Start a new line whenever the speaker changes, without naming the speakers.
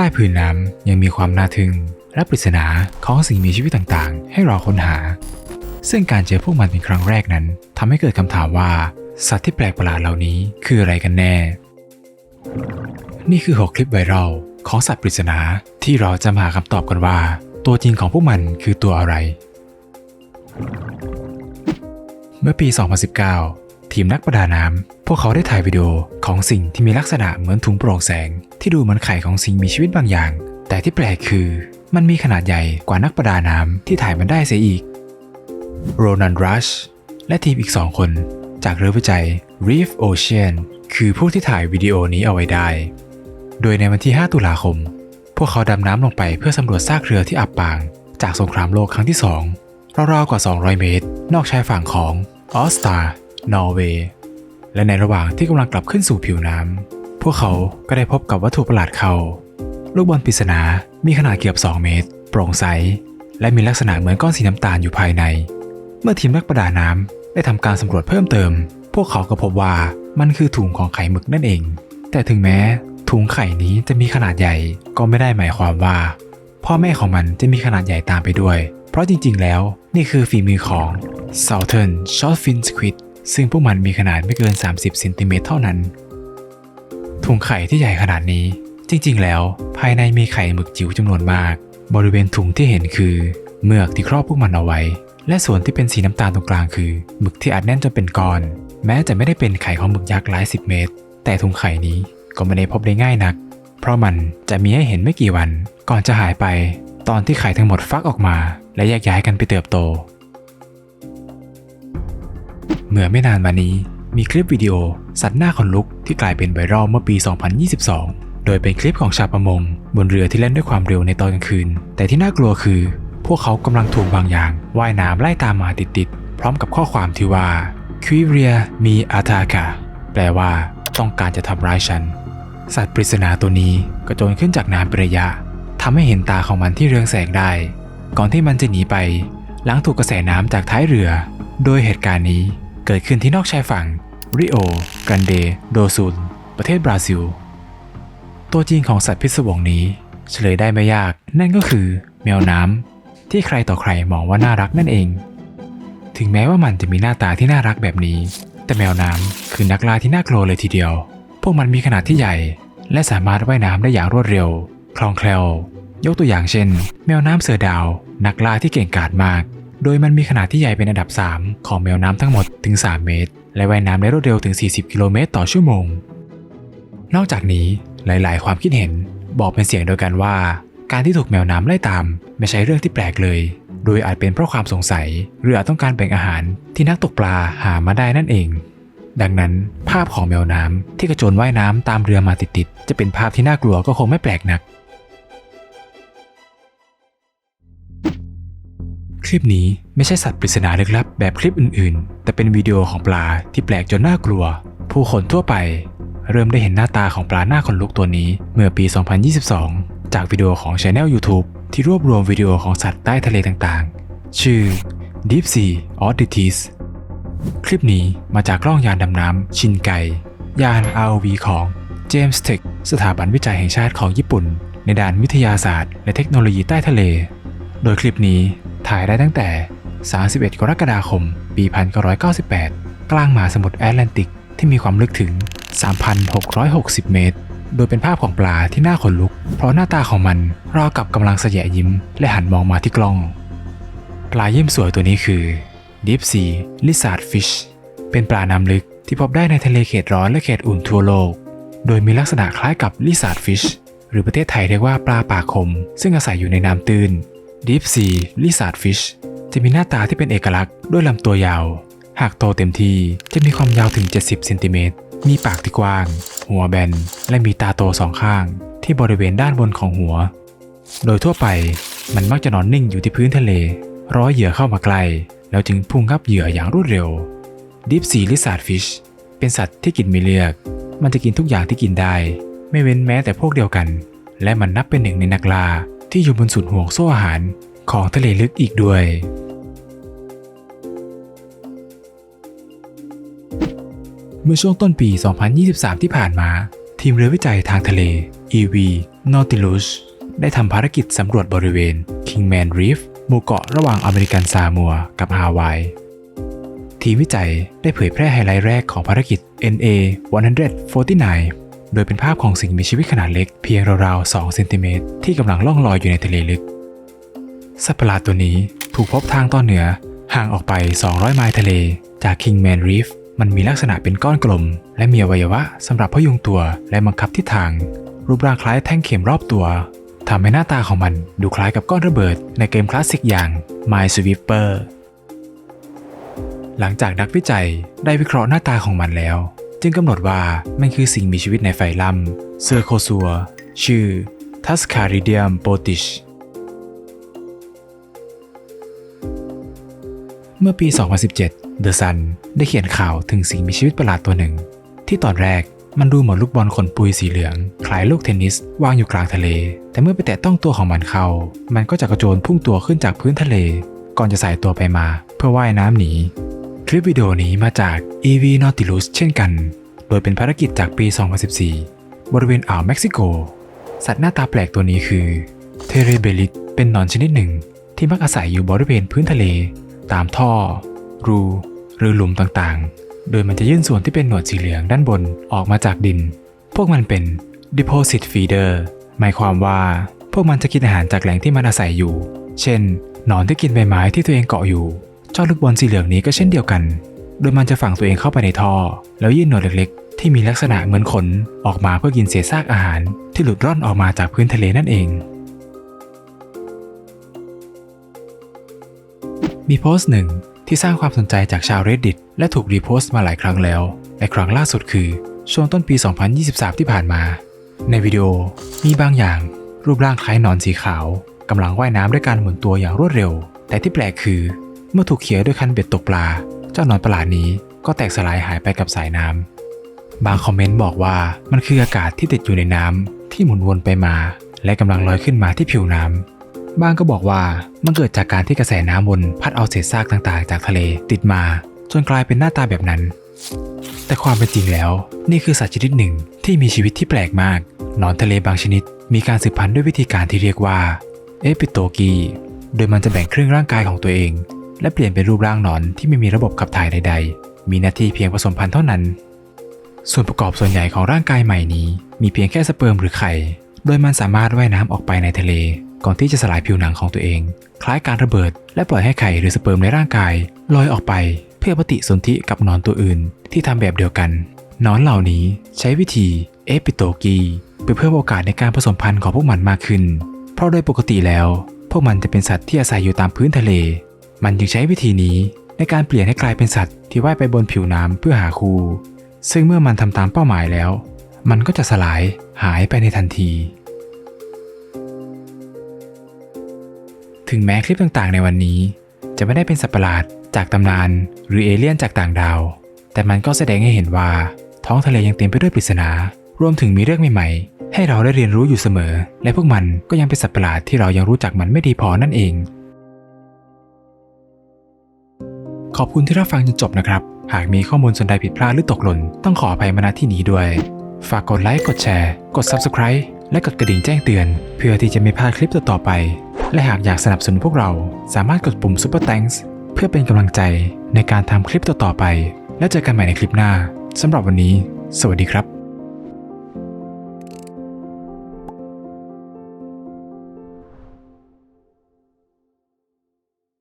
ใต้ผืนน้ำยังมีความน่าทึ่งและปริศนาของสิ่งมีชีวิตต่างๆ ให้เรอค้นหา ซึ่งการเจอพวกมันเป็นครั้งแรกนั้นทำให้เกิดคำถามว่า สัตว์ที่แปลกประหลาดเหล่านี้คืออะไรกันแน่ นี่คือ 6 คลิปไวรัลของสัตว์ปริศนาที่เราจะมาหาคำตอบกันว่า ตัวจริงของพวกมันคือตัวอะไร เมื่อปี 2019 ทีมนักประดาน้ำ พวกเขาได้ถ่ายวิดีโอของสิ่งที่มีลักษณะเหมือนถุงโปร่งแสง ที่ดูเหมือนไข่ของสิ่งมีชีวิตบางอย่าง แต่ที่แปลกคือ มันมีขนาดใหญ่กว่านักประดาน้ำที่ถ่ายมันได้เสียอีก โรนันรัชและทีมอีกสองคน จากเรือวิจัย Reef Ocean คือผู้ที่ถ่ายวิดีโอนี้เอาไว้ได้ โดยในวันที่ 5 ตุลาคม พวกเขาดำน้ำลงไปเพื่อสำรวจซากเรือที่อับปาง จากสงครามโลกครั้งที่ 2 ราวๆกว่า 200 เมตร นอกชายฝั่งของออสตา นอร์เวย์และในระหว่างที่กำลังกลับขึ้นสู่ผิวน้ำพวกเขาก็ได้พบกับวัตถุประหลาดเขาลูกบอลปริศนา มีขนาดเกือบ 2 เมตร โปร่งใส และมีลักษณะเหมือนก้อนสีน้ำตาลอยู่ภายใน เมื่อทีมนักประดาน้ำได้ทำการสำรวจเพิ่มเติม พวกเขาก็พบว่ามันคือถุงของไข่หมึกนั่นเอง แต่ถึงแม้ถุงไข่นี้จะมีขนาดใหญ่ก็ไม่ได้หมายความว่า พ่อแม่ของมันจะมีขนาดใหญ่ตามไปด้วย เพราะจริงๆ แล้วนี่คือฝีมือของ Southern Shortfin Squid ซึ่งพวกมันมีขนาดไม่เกิน 30เซนติเมตรเท่านั้น ถุงไข่ที่ใหญ่ขนาดนี้ จริงๆ แล้ว ภายในมีไข่หมึกจิ๋วจำนวนมาก บริเวณถุงที่เห็นคือ เมือกที่ครอบพวกมันเอาไว้ และส่วนที่เป็นสีน้ำตาลตรงกลางคือหมึกที่อัดแน่นจนเป็นก้อน แม้จะไม่ได้เป็นไข่ของหมึกยักษ์หลายสิบเมตร แต่ถุงไข่นี้ก็ไม่ได้พบได้ง่ายนัก เพราะมันจะมีให้เห็นไม่กี่วัน ก่อนจะหายไป ตอนที่ไข่ทั้งหมดฟักออกมา และแยกย้ายกันไปเติบโต มื่อไม่นานมานี้ มีคลิปวิดีโอ สัตว์หน้าขนลุกที่กลายเป็นไวรัลเมื่อปี 2022 โดยเป็นคลิปของชาวประมง บนเรือที่เล่นด้วยความเร็วในตอนกลางคืน แต่ที่น่ากลัวคือ พวกเขากำลังถูกบางอย่างว่ายน้ำไล่ตามมาติดๆพร้อมกับข้อความที่ว่า q u i r i a มีอาตา a แปลว่า ต้องการจะทำร้ายฉัน สัตว์ปริศนาตัวนี้กระโจนขึ้นจากน้ำเป็นระยะทำให้เห็นตาของมันที่เรืองแสงได้ ก่อนที่มันจะหนีไป หลังถูกกระแสน้ำจากท้ายเรือ โดยเหตุการณ์นี้ เกิดขึ้นที่นอกชายฝั่งริโอกันเดโดซุลประเทศบราซิล ตัวจริงของสัตว์พิศวงนี้ เฉลยได้ไม่ยาก นั่นก็คือแมวน้ำที่ใครต่อใครมองว่าน่ารักนั่นเอง ถึงแม้ว่ามันจะมีหน้าตาที่น่ารักแบบนี้ แต่แมวน้ำคือนักล่าที่น่ากลัวเลยทีเดียว พวกมันมีขนาดที่ใหญ่ และสามารถว่ายน้ำได้อย่างรวดเร็ว คล่องแคล่ว ยกตัวอย่างเช่น แมวน้ำเสือดาว นักล่าที่เก่งกาจมาก โดยมันมีขนาดที่ใหญ่เป็นอันดับ 3 ของแมวน้ำทั้งหมดถึง 3 เมตร และว่ายน้ำได้รวดเร็วถึง 40 กิโลเมตรต่อชั่วโมง นอกจากนี้หลาย ๆ ความคิดเห็นบอกเป็นเสียงเดียวกันว่า การที่ถูกแมวน้ำไล่ตามไม่ใช่เรื่องที่แปลกเลย โดยอาจเป็นเพราะความสงสัย หรืออาจต้องการแบ่งอาหารที่นักตกปลาหามาได้นั่นเอง ดังนั้น ภาพของแมวน้ำที่กระโจนว่ายน้ำตามเรือมาติดๆจะเป็นภาพที่น่ากลัวก็คงไม่แปลกนัก คลิปนี้ไม่ใช่สัตว์ปริศนาลึกลับแบบคลิปอื่นๆ แต่เป็นวิดีโอของปลาที่แปลกจนน่ากลัว ผู้คนทั่วไป เริ่มได้เห็นหน้าตาของปลาหน้าขนลุกตัวนี้เมื่อปี 2022 จากวิดีโอของ Channel YouTube ที่รวบรวมวิดีโอของสัตว์ใต้ทะเลต่างๆ ชื่อ Deep Sea Oddities คลิปนี้มาจากกล้องยานดำน้ำชินไก ยาน ROV ของ James Tech สถาบันวิจัยแห่งชาติของญี่ปุ่น ในด้านวิทยาศาสตร์ และเทคโนโลยีใต้ทะเล โดยคลิปนี้ ถ่ายได้ตั้งแต่ 31 กรกฎาคม ปี 1998 กลางมหาสมุทรแอตแลนติกที่มีความลึกถึง 3,660 เมตร โดยเป็นภาพของปลาที่น่าขนลุก เพราะหน้าตาของมันราวกับกำลังแสยะยิ้ม และหันมองมาที่กล้อง ปลายิ้มสวยตัวนี้คือ Deep Sea Lizard Fish เป็นปลาน้ำลึกที่พบได้ในทะเลเขตร้อนและเขตอุ่นทั่วโลก โดยมีลักษณะคล้ายกับ Lizard Fish หรือประเทศไทยเรียกว่าปลาปากคม ซึ่งอาศัยอยู่ในน้ำตื้น Deep Sea Lizard Fish จะมีหน้าตาที่เป็นเอกลักษณ์ด้วยลำตัวยาว หากโตเต็มที่จะมีความยาวถึง 70เซนติเมตร มีปากที่กว้าง หัวแบน และมีตาโตสองข้าง ที่บริเวณด้านบนของหัว โดยทั่วไปมันมักจะนอนนิ่งอยู่ที่พื้นทะเล ร้อยเหยื่อเข้ามาใกล้ แล้วจึงพุ่งงับเหยื่ออย่างรวดเร็ว Deep Sea Lizard Fish เป็นสัตว์ที่กินไม่เลือก มันจะกินทุกอย่างที่กินได้ ไม่เว้นแม้แต่พวกเดียวกัน และมันนับเป็นหนึ่งในนักล่า ที่อยู่บนสุดห่วงโซ่อาหารของทะเลลึกอีกด้วย เมื่อช่วงต้นปี 2023 ที่ผ่านมา ทีมเรือวิจัยทางทะเล EV Nautilus ได้ทำภารกิจสำรวจบริเวณ Kingman Reef หมู่เกาะระหว่างอเมริกันซามัวกับฮาวายทีมวิจัยได้เผยแพร่ไฮไลท์แรกของภารกิจ NA 149 โดยเป็นภาพของสิ่งมีชีวิตขนาดเล็กเพียงราวๆ2เซนติเมตรที่กำลังล่องลอยอยู่ในทะเลลึก สัตว์ประหลาดตัวนี้ถูกพบทางตอนเหนือห่างออกไป 200 ไมล์ทะเล จาก Kingman Reef มันมีลักษณะเป็นก้อนกลม และมีอวัยวะสำหรับพยุงตัวและบังคับทิศทาง รูปร่างคล้ายแท่งเข็มรอบตัวทำให้หน้าตาของมันดูคล้ายกับก้อนระเบิดในเกมคลาสสิกอย่าง Minesweeper หลังจากนักวิจัยได้วิเคราะห์หน้าตาของมันแล้ว จึงกำหนดว่ามันคือสิ่งมีชีวิตในไฟลัมเซอร์โคซัว ชื่อ Tascaridium botish เมื่อปี 2017 The Sun ได้เขียนข่าวถึงสิ่งมีชีวิตประหลาดตัวหนึ่ง ที่ตอนแรกมันดูเหมือนลูกบอลขนปุยสีเหลือง คล้ายลูกเทนนิสวางอยู่กลางทะเล แต่เมื่อไปแตะต้องตัวของมันเข้า มันก็จะกระโจนพุ่งตัวขึ้นจากพื้นทะเล ก่อนจะสายตัวไปมา เพื่อว่ายน้ำหนี คลิปวิดีโอนี้มาจาก EV Nautilus เช่นกัน โดยเป็นภารกิจจากปี 2014 บริเวณอ่าวเม็กซิโก สัตว์หน้าตาแปลกตัวนี้คือเทเรเบลิสเป็นหนอนชนิดหนึ่ง ที่มักอาศัยอยู่บริเวณพื้นทะเล ตามท่อ รู หรือหลุมต่างๆ โดยมันจะยื่นส่วนที่เป็นหนวดสีเหลืองด้านบนออกมาจากดิน พวกมันเป็น deposit feeder หมายความว่าพวกมันจะกินอาหารจากแหล่งที่มันอาศัยอยู่ เช่น หนอนที่กินใบไม้ที่ตัวเองเกาะอยู่ เจ้าลูกบอลสีเหลืองนี้ก็เช่นเดียวกัน โดยมันจะฝังตัวเองเข้าไปในท่อ แล้วยื่นหนวดเล็กๆ ที่มีลักษณะเหมือนขนออกมาเพื่อกินเศษซากอาหาร ที่หลุดร่อนออกมาจากพื้นทะเลนั่นเอง มีโพสต์หนึ่งที่สร้างความสนใจจากชาว Reddit และถูกรีโพสต์มาหลายครั้งแล้ว และครั้งล่าสุดคือช่วงต้นปี 2023 ที่ผ่านมา ในวิดีโอมีบางอย่างรูปร่างคล้ายหนอนสีขาวกำลังว่ายน้ำด้วยการหมุนตัวอย่างรวดเร็ว แต่ที่แปลกคือ เมื่อถูกเขี่ยด้วยคันเบ็ดตกปลา เจ้านอนประหลาดนี้ก็แตกสลายหายไปกับสายน้ำบางคอมเมนต์บอกว่ามันคืออากาศที่ติดอยู่ในน้ำที่หมุนวนไปมา และกำลังลอยขึ้นมาที่ผิวน้ำบางก็บอกว่ามันเกิดจากการที่กระแสน้ำวนพัดเอาเศษซากต่างๆ จากทะเลติดมา จนกลายเป็นหน้าตาแบบนั้น แต่ความเป็นจริงแล้ว นี่คือสัตว์ชนิดหนึ่งที่มีชีวิตที่แปลกมากนอนทะเลบางชนิด มีการสืบพันธุ์ด้วยวิธีการที่เรียกว่า เอปิโตกี โดยมันจะแบ่งครึ่งร่างกายของตัวเอง และเปลี่ยนเป็นรูปร่างหนอนที่ไม่มีระบบขับถ่ายใด ๆ มีหน้าที่เพียงผสมพันธุ์เท่านั้น ส่วนประกอบส่วนใหญ่ของร่างกายใหม่นี้ มีเพียงแค่สเปิร์มหรือไข่ โดยมันสามารถว่ายน้ำออกไปในทะเล ก่อนที่จะสลายผิวหนังของตัวเอง คล้ายการระเบิด และปล่อยให้ไข่หรือสเปิร์มในร่างกายลอยออกไป เพื่อปฏิสนธิกับหนอนตัวอื่น ที่ทำแบบเดียวกันหนอนเหล่านี้ใช้วิธีเอปิโตกีเพื่อเพิ่มโอกาสในการผสมพันธุ์ของพวกมันมากขึ้น เพราะโดยปกติแล้ว พวกมันจะเป็นสัตว์ที่อาศัยอยู่ตามพื้นทะเล มันจึงใช้วิธีนี้ในการเปลี่ยนให้กลายเป็นสัตว์ที่ว่ายไปบนผิวน้ำเพื่อหาคู่ ซึ่งเมื่อมันทำตามเป้าหมายแล้ว มันก็จะสลายหายไปในทันที ถึงแม้คลิปต่างๆ ในวันนี้ จะไม่ได้เป็นสัตว์ประหลาดจากตำนาน หรือเอเลี่ยนจากต่างดาว แต่มันก็แสดงให้เห็นว่า ท้องทะเลยังเต็มไปด้วยปริศนา รวมถึงมีเรื่องใหม่ๆ ให้เราได้เรียนรู้อยู่เสมอ และพวกมันก็ยังเป็นสัตว์ประหลาดที่เรายังรู้จักมันไม่ดีพอนั่นเอง ขอบคุณที่รับฟังจนจบนะครับ หากมีข้อมูลส่วนใดผิดพลาดหรือตกหล่น ต้องขออภัยมาณที่นี้ด้วย ฝากกดไลค์ กดแชร์ กด Subscribe และกดกระดิ่งแจ้งเตือน เพื่อที่จะไม่พลาดคลิปต่อๆไป และหากอยากสนับสนุนพวกเรา สามารถกดปุ่ม Super Thanks เพื่อเป็นกำลังใจในการทำคลิปต่อๆไป และเจอกันใหม่ในคลิปหน้าสำหรับวันนี้ สวัสดีครับ